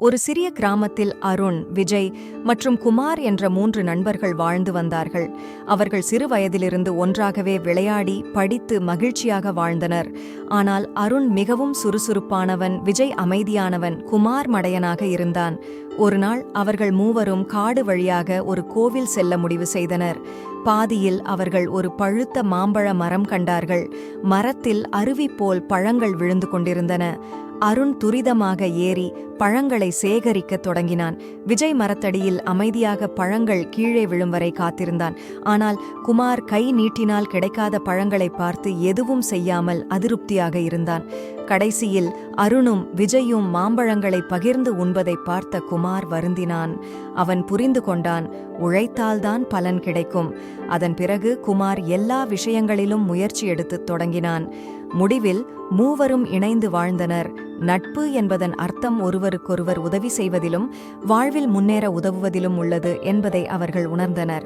ஒரு சிறிய கிராமத்தில் அருண் விஜய் மற்றும் குமார் என்ற மூன்று நண்பர்கள் வாழ்ந்து வந்தார்கள். அவர்கள் சிறு வயதிலிருந்து ஒன்றாகவே விளையாடி படித்து மகிழ்ச்சியாக வாழ்ந்தனர். ஆனால் அருண் மிகவும் சுறுசுறுப்பானவன் விஜய் அமைதியானவன் குமார் மடையனாக இருந்தான். ஒருநாள் அவர்கள் மூவரும் காடு வழியாக ஒரு கோவில் செல்ல முடிவு செய்தனர். பாதியில் அவர்கள் ஒரு பழுத்த மாம்பழ மரம் கண்டார்கள். மரத்தில் அருவி போல் பழங்கள் விழுந்து கொண்டிருந்தன. அருண் துரிதமாக ஏறி பழங்களை சேகரிக்கத் தொடங்கினான். விஜய் மரத்தடியில் அமைதியாக பழங்கள் கீழே விழும் வரை காத்திருந்தான். ஆனால் குமார் கை நீட்டினால் கிடைக்காத பழங்களை பார்த்து எதுவும் செய்யாமல் அதிருப்தியாக இருந்தான். கடைசியில் அருணும் விஜயும் மாம்பழங்களை பகிர்ந்து உண்பதை பார்த்த குமார் வருந்தினான். அவன் புரிந்து கொண்டான் உழைத்தால்தான் பலன் கிடைக்கும். அதன் பிறகு குமார் எல்லா விஷயங்களிலும் முயற்சி எடுத்துத் தொடங்கினான். முடிவில் மூவரும் இணைந்து வாழ்ந்தனர். நட்பு என்பதன் அர்த்தம் ஒருவருக்கொருவர் உதவி செய்வதிலும் வாழ்வில் முன்னேற உதவுவதிலும் உள்ளது என்பதை அவர்கள் உணர்ந்தனர்.